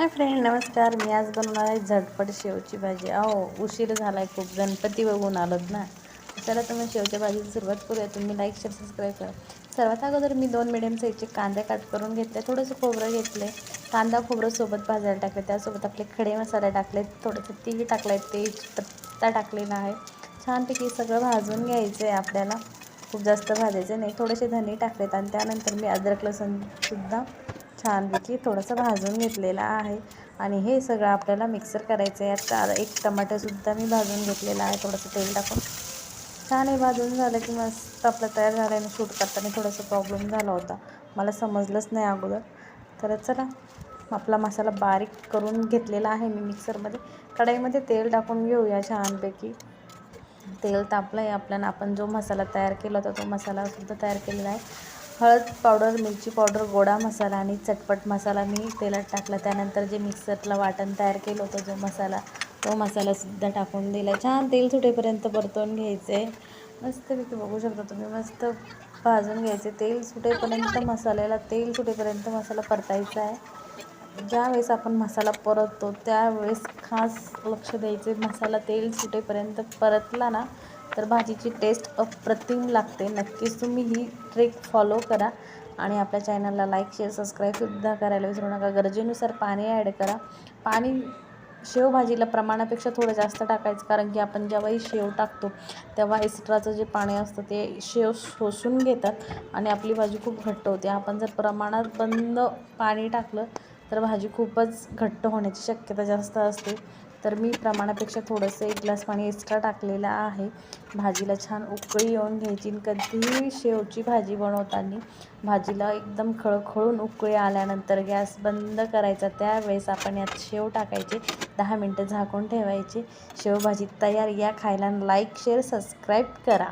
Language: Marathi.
हाय फ्रेंड नमस्कार. मी आज बनवणार आहे झटपट शेवची भाजी. अहो उशीर झाला आहे खूप. गणपती बघून आलोत ना. चला तुम्ही शेवच्या भाजीची सुरुवात करूया. तुम्ही लाईक शेअर सबस्क्राईब करा. सर्वात अगोदर मी दोन मिडियम साईजचे कांदे कट करून घेतले. थोडंसं खोबरं घेतले. कांदा खोबरं सोबत भाजायला टाकले. त्यासोबत आपले खडे मसाले टाकले थोडंसं तीळ टाकलं आहे तेज पत्ता टाकलेला आहे. छानपैकी सगळं भाजून घ्यायचं आहे आपल्याला. खूप जास्त भाजायचं नाही. थोडेसे धने टाकलेत. आणि त्यानंतर मी अद्रक लसूणसुद्धा छानपैकी थोडंसं भाजून घेतलेलं आहे. आणि हे सगळं आपल्याला मिक्सर करायचं आहे. आता एक टमाटरसुद्धा मी भाजून घेतलेला आहे. थोडंसं तेल टाकून. छान हे भाजून झालं की मस्त आपलं तयार झालं आहे शूट करताना थोडासा प्रॉब्लेम झाला होता. मला समजलंच नाही अगोदर. तर चला आपला मसाला बारीक करून घेतलेला आहे मी मिक्सरमध्ये. कढईमध्ये तेल टाकून घेऊया छानपैकी. तेल तापलं आहे आपल्याला. आपण जो मसाला तयार केला होता तो मसालासुद्धा तयार केलेला आहे. हळद पावडर मिरची पावडर गोडा मसाला आणि चटपट मसाला मी तेलात टाकला. त्यानंतर जे मिक्सरला वाटण तयार केलं होतं जो मसाला तो मसालासुद्धा टाकून दिला. छान तेल सुटेपर्यंत परतवून घ्यायचं. आहे मस्तपैकी बघू शकता तुम्ही मस्त भाजून घ्यायचे. तेल सुटेपर्यंत मसाल्याला तेल सुटेपर्यंत मसाला परतायचा आहे. ज्यावेळेस आपण मसाला परततो त्यावेळेस खास लक्ष द्यायचे मसाला तेल सुटेपर्यंत परतला ना तर भाजीची टेस्ट अप्रतिम लागते. नक्कीच तुम्ही ही ट्रिक फॉलो करा आणि आपल्या चॅनलला लाईक शेअर सबस्क्राईबसुद्धा करायला विसरू नका. गरजेनुसार पाणी ॲड करा. पाणी शेवभाजीला प्रमाणापेक्षा थोडं जास्त टाकायचं कारण की आपण जेव्हाही शेव टाकतो तेव्हा एक्स्ट्राचं जे पाणी असतं ते शेव शोषून घेतात आणि आपली भाजी खूप घट्ट होते. आपण जर प्रमाणात बंद पाणी टाकलं तर भाजी खूपच घट्ट होण्याची शक्यता जास्त असते. तर मी प्रमाणापेक्षा थोडंसं एक ग्लास पाणी एक्स्ट्रा टाकलेलं आहे. भाजीला छान उकळी येऊन घ्यायची कधीही शेवची भाजी बनवताना भाजीला एकदम खळखळून उकळी आल्यानंतर गॅस बंद करायचा. त्यावेळेस आपण यात शेव टाकायचे. दहा मिनटं झाकून ठेवायचे. शेवभाजी तयार या खायला लाईक शेअर सबस्क्राईब करा.